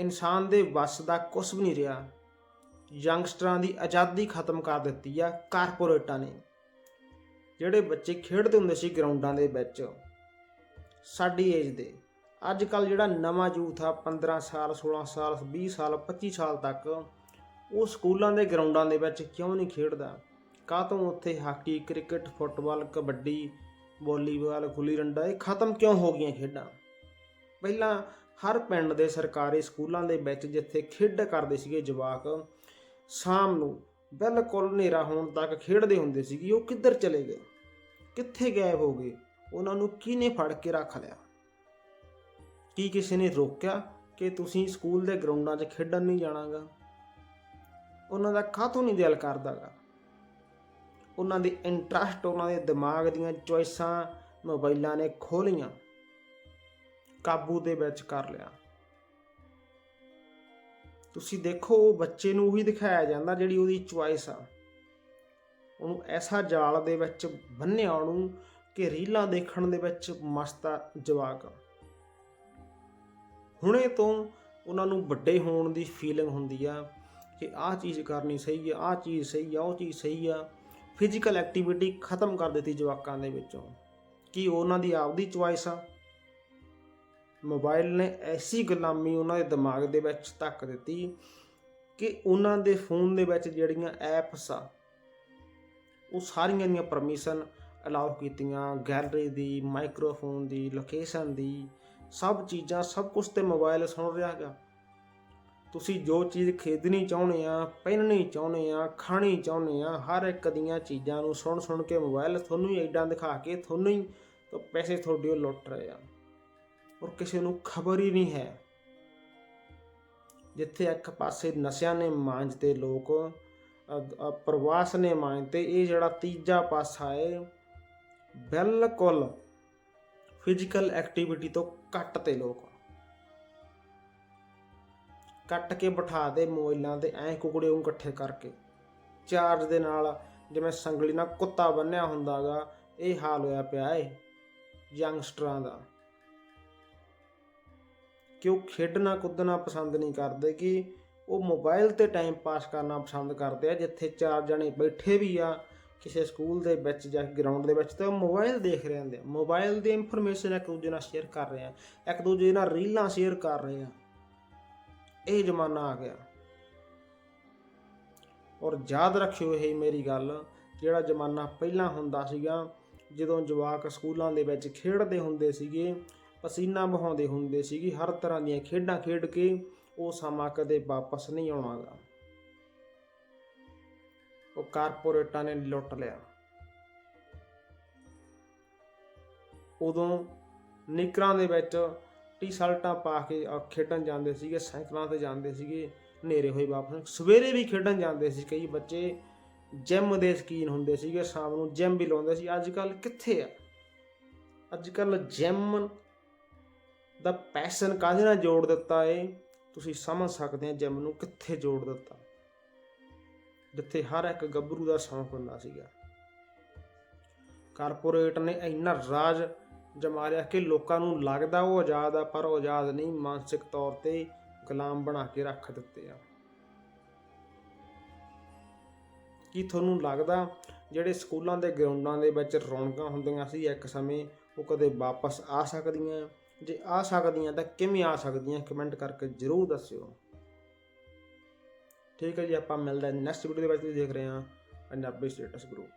ਇਨਸਾਨ ਦੇ ਵੱਸ ਦਾ ਕੁਝ ਵੀ ਨਹੀਂ ਰਿਹਾ। ਯੰਗਸਟਰਾਂ ਦੀ ਆਜ਼ਾਦੀ ਖਤਮ ਕਰ ਦਿੱਤੀ ਆ ਕਾਰਪੋਰੇਟਾਂ ਨੇ। ਜਿਹੜੇ ਬੱਚੇ ਖੇਡਦੇ ਹੁੰਦੇ ਸੀ ਗਰਾਊਂਡਾਂ ਦੇ ਵਿੱਚ, ਸਾਡੀ ਏਜ ਦੇ। ਅੱਜ ਕੱਲ ਜਿਹੜਾ ਨਵਾਂ ਯੂਥ ਆ 15 ਸਾਲ 16 ਸਾਲ 20 ਸਾਲ 25 ਸਾਲ ਤੱਕ, ਉਹ ਸਕੂਲਾਂ ਦੇ ਗਰਾਊਂਡਾਂ ਦੇ ਵਿੱਚ ਕਿਉਂ ਨਹੀਂ ਖੇਡਦਾ? ਕਾਹ ਤੋਂ ਉੱਥੇ hockey, cricket, football, kabaddi, volleyball, ਗੁੱਲੀ ਡੰਡਾ ਇਹ ਖਤਮ ਕਿਉਂ ਹੋ ਗਈਆਂ ਖੇਡਾਂ? ਪਹਿਲਾਂ ਹਰ ਪਿੰਡ ਦੇ ਸਰਕਾਰੀ ਸਕੂਲਾਂ ਦੇ ਵਿੱਚ ਜਿੱਥੇ ਖੇਡ ਕਰਦੇ ਸੀਗੇ ਜਵਾਕ, ਸ਼ਾਮ ਨੂੰ ਬਿਲਕੁਲ ਹਨੇਰਾ ਹੋਣ ਤੱਕ ਖੇਡਦੇ ਹੁੰਦੇ ਸੀਗੇ। ਉਹ ਕਿੱਧਰ ਚਲੇ ਗਏ? ਕਿੱਥੇ ਗਾਇਬ ਹੋ ਗਏ? ਉਹਨਾਂ ਨੂੰ ਕਿਹਨੇ ਫੜ ਕੇ ਰੱਖ ਲਿਆ? ਕੀ ਕਿਸੇ ਨੇ ਰੋਕਿਆ ਕਿ ਤੁਸੀਂ ਸਕੂਲ ਦੇ ਗਰਾਊਂਡਾਂ 'ਚ ਖੇਡਣ ਨਹੀਂ ਜਾਣਾਗਾ? ਉਹਨਾਂ ਦਾ ਕਾਹਤੋਂ ਨਹੀਂ ਦਿਲ ਕਰਦਾਗਾ? ਉਹਨਾਂ ਦੇ ਇੰਟਰਸਟ ਉਹਨਾਂ ਦੇ ਦਿਮਾਗ ਦੀਆਂ ਚੋਇਸਾਂ ਮੋਬਾਈਲਾਂ ਨੇ ਖੋਲੀਆਂ ਕਾਬੂ ਦੇ ਵਿੱਚ ਕਰ ਲਿਆ। ਤੁਸੀਂ ਦੇਖੋ, ਉਹ ਬੱਚੇ ਨੂੰ ਉਹੀ ਦਿਖਾਇਆ ਜਾਂਦਾ ਜਿਹੜੀ ਉਹਦੀ ਚੁਆਇਸ ਆ। ਉਹਨੂੰ ਐਸਾ ਜਾਲ ਦੇ ਵਿੱਚ ਬੰਨਿਆ, ਉਹਨੂੰ ਕਿ ਰੀਲਾਂ ਦੇਖਣ ਦੇ ਵਿੱਚ ਮਸਤਾ ਜਵਾਕ। ਹੁਣੇ ਤੋਂ ਉਹਨਾਂ ਨੂੰ ਵੱਡੇ ਹੋਣ ਦੀ ਫੀਲਿੰਗ ਹੁੰਦੀ ਆ ਕਿ ਆਹ ਚੀਜ਼ ਕਰਨੀ ਸਹੀ ਆ, ਆਹ ਚੀਜ਼ ਸਹੀ ਆ, ਉਹ ਚੀਜ਼ ਸਹੀ ਆ। ਫਿਜ਼ੀਕਲ ਐਕਟੀਵਿਟੀ ਖਤਮ ਕਰ ਦਿੱਤੀ ਜਵਾਕਾਂ ਦੇ ਵਿੱਚੋਂ। ਕੀ ਉਹਨਾਂ ਦੀ ਆਪਦੀ ਚੁਆਇਸ ਆ? ਮੋਬਾਈਲ ਨੇ ਐਸੀ ਗੁਲਾਮੀ ਉਹਨਾਂ ਦੇ ਦਿਮਾਗ ਦੇ ਵਿੱਚ ਧੱਕ ਦਿੱਤੀ ਕਿ ਉਹਨਾਂ ਦੇ ਫੋਨ ਦੇ ਵਿੱਚ ਜਿਹੜੀਆਂ ਐਪਸ ਆ, ਉਹ ਸਾਰੀਆਂ ਦੀਆਂ ਪਰਮਿਸ਼ਨ ਅਲਾਉ ਕੀਤੀਆਂ। ਗੈਲਰੀ ਦੀ, ਮਾਈਕ੍ਰੋਫੋਨ ਦੀ, ਲੋਕੇਸ਼ਨ ਦੀ, ਸਭ ਚੀਜ਼ਾਂ, ਸਭ ਕੁਝ ਤੇ ਮੋਬਾਈਲ ਸੁਣ ਰਿਹਾ ਹੈਗਾ। ਤੁਸੀਂ ਜੋ ਚੀਜ਼ ਖਰੀਦਣੀ ਚਾਹੁੰਦੇ ਆ, ਪਹਿਨਣੀ ਚਾਹੁੰਦੇ ਆ, ਖਾਣੀ ਚਾਹੁੰਦੇ ਆ, ਹਰ ਇੱਕ ਦੀਆਂ ਚੀਜ਼ਾਂ ਨੂੰ ਸੁਣ ਸੁਣ ਕੇ ਮੋਬਾਈਲ ਤੁਹਾਨੂੰ ਹੀ ਐਡਾਂ ਦਿਖਾ ਕੇ, ਤੁਹਾਨੂੰ ਹੀ ਪੈਸੇ ਤੁਹਾਡੇ ਉਹ ਲੁੱਟ ਰਹੇ ਆ। ਔਰ ਕਿਸੇ ਨੂੰ ਖਬਰ ਹੀ ਨਹੀਂ ਹੈ। ਜਿੱਥੇ ਇੱਕ ਪਾਸੇ ਨਸ਼ਿਆਂ ਨੇ ਮਾਂਜਤੇ ਲੋਕ ਪ੍ਰਵਾਸ ਨੇ ਮਾਂਜਤੇ ਇਹ ਜਿਹੜਾ ਤੀਜਾ ਪਾਸਾ ਹੈ ਬਿਲਕੁਲ ਫਿਜ਼ੀਕਲ ਐਕਟੀਵਿਟੀ ਤੋਂ ਕੱਟ ਤੇ ਲੋਕ। ਕੱਟ ਕੇ ਬਿਠਾ ਦੇ ਮੋਬਾਈਲਾਂ ਤੇ, ਐਂ ਕੁਕੜੇ ਨੂੰ ਇਕੱਠੇ ਕਰਕੇ। ਚਾਰਜ ਦੇ ਨਾਲ ਜਿਵੇਂ ਸੰਗਲੀ ਨਾਲ ਕੁੱਤਾ ਬੰਨਿਆ ਹੁੰਦਾਗਾ, ਇਹ ਹਾਲ ਹੋਇਆ ਪਿਆ ਏ ਯੰਗਸਟਰਾਂ ਦਾ। ਕਿ ਉਹ ਖੇਡਣਾ ਕੁੱਦਣਾ ਪਸੰਦ ਨਹੀਂ ਕਰਦੇ ਕਿ ਉਹ ਮੋਬਾਈਲ ਤੇ ਟਾਈਮ ਪਾਸ ਕਰਨਾ ਪਸੰਦ ਕਰਦੇ ਆ, ਜਿੱਥੇ ਚਾਰ ਜਣੇ ਬੈਠੇ ਵੀ ਆ, ਕਿਸੇ ਸਕੂਲ ਦੇ ਵਿੱਚ ਜਾਂ ਗਰਾਊਂਡ ਦੇ ਵਿੱਚ ਤੇ ਉਹ ਮੋਬਾਈਲ ਦੇਖ ਰਹੇ ਹੁੰਦੇ ਆ। ਮੋਬਾਈਲ ਦੀ ਇਨਫੋਰਮੇਸ਼ਨ ਇੱਕ ਦੂਜੇ ਨਾਲ ਸ਼ੇਅਰ ਕਰ ਰਹੇ ਆ, ਇੱਕ ਦੂਜੇ ਨਾਲ ਰੀਲਾਂ ਸ਼ੇਅਰ ਕਰ ਰਹੇ ਆ। ਇਹ ਜ਼ਮਾਨਾ ਆ ਗਿਆ। ਔਰ ਯਾਦ ਰੱਖਿਓ ਇਹ ਮੇਰੀ ਗੱਲ, ਜਿਹੜਾ ਜ਼ਮਾਨਾ ਪਹਿਲਾਂ ਹੁੰਦਾ ਸੀਗਾ, ਜਦੋਂ ਜਵਾਕ ਸਕੂਲਾਂ ਦੇ ਵਿੱਚ ਖੇਡਦੇ ਹੁੰਦੇ ਸੀਗੇ ਪਸੀਨਾ ਬਹਾਉਂਦੇ ਹੁੰਦੇ ਸੀਗੇ, ਹਰ ਤਰ੍ਹਾਂ ਦੀਆਂ ਖੇਡਾਂ ਖੇਡ ਕੇ ਉਹ ਸਮਾਂ ਕਦੇ ਵਾਪਸ ਨਹੀਂ ਆਉਣਾਗਾ। ਉਹ ਕਾਰਪੋਰੇਟਾਂ ਨੇ ਲੁੱਟ ਲਿਆ। ਉਦੋਂ ਨਿਕਰਾਂ ਦੇ ਵਿੱਚ ਟੀ-ਸ਼ਰਟਾਂ ਪਾ ਕੇ ਖੇਡਣ ਜਾਂਦੇ ਸੀਗੇ, ਸਾਈਕਲਾਂ ਤੇ ਜਾਂਦੇ ਸੀਗੇ, ਹਨੇਰੇ ਹੋਏ ਵਾਪਸ। ਸਵੇਰੇ ਵੀ ਖੇਡਣ ਜਾਂਦੇ ਸੀ ਕਈ ਬੱਚੇ। ਜਿਮ ਦੇ ਸ਼ਕੀਨ ਹੁੰਦੇ ਸੀਗੇ, ਸ਼ਾਮ ਨੂੰ ਜਿਮ ਵੀ ਲਾਉਂਦੇ ਸੀ। ਅੱਜ ਕੱਲ ਕਿੱਥੇ ਆ? ਅੱਜ ਕੱਲ ਜਿਮ ਦਾ ਪੈਸ਼ਨ ਕਾਹਦੇ ਨਾਲ ਜੋੜ ਦਿੱਤਾ ਏ? ਤੁਸੀਂ ਸਮਝ ਸਕਦੇ ਆ ਜਿਮ ਨੂੰ ਕਿੱਥੇ ਜੋੜ ਦਿੱਤਾ। ਜਿੱਥੇ ਹਰ ਇੱਕ ਗੱਭਰੂ ਦਾ ਸ਼ੌਂਕ ਹੁੰਦਾ ਸੀਗਾ। ਕਾਰਪੋਰੇਟ ਨੇ ਇੰਨਾ ਰਾਜ ਜਮਾ ਲਿਆ ਕਿ ਲੋਕਾਂ ਨੂੰ ਲੱਗਦਾ ਉਹ ਆਜ਼ਾਦ ਆ, ਪਰ ਉਹ ਆਜ਼ਾਦ ਨਹੀਂ, ਮਾਨਸਿਕ ਤੌਰ ਤੇ ਗੁਲਾਮ ਬਣਾ ਕੇ ਰੱਖ ਦਿੱਤੇ ਆ। ਕੀ ਤੁਹਾਨੂੰ ਲੱਗਦਾ ਜਿਹੜੇ ਸਕੂਲਾਂ ਦੇ ਗਰਾਊਂਡਾਂ ਦੇ ਵਿੱਚ ਰੌਣਕਾਂ ਹੁੰਦੀਆਂ ਸੀ, ਇੱਕ ਸਮੇਂ ਉਹ ਕਦੇ ਵਾਪਸ ਆ ਸਕਦੀਆਂ? ਜੇ ਆ ਸਕਦੀਆਂ ਤਾਂ ਕਿਵੇਂ ਆ ਸਕਦੀਆਂ ਕਮੈਂਟ ਕਰਕੇ ਜ਼ਰੂਰ ਦੱਸਿਓ। ਠੀਕ ਹੈ ਜੀ, ਆਪਾਂ ਮਿਲਦੇ ਹਾਂ ਨੈਕਸਟ ਵੀਡੀਓ ਦੇ ਵਿੱਚ, ਤੁਸੀਂ ਦੇਖ ਰਹੇ ਹਾਂ ਪੰਜਾਬੀ ਸਟੇਟਸ ਗਰੁੱਪ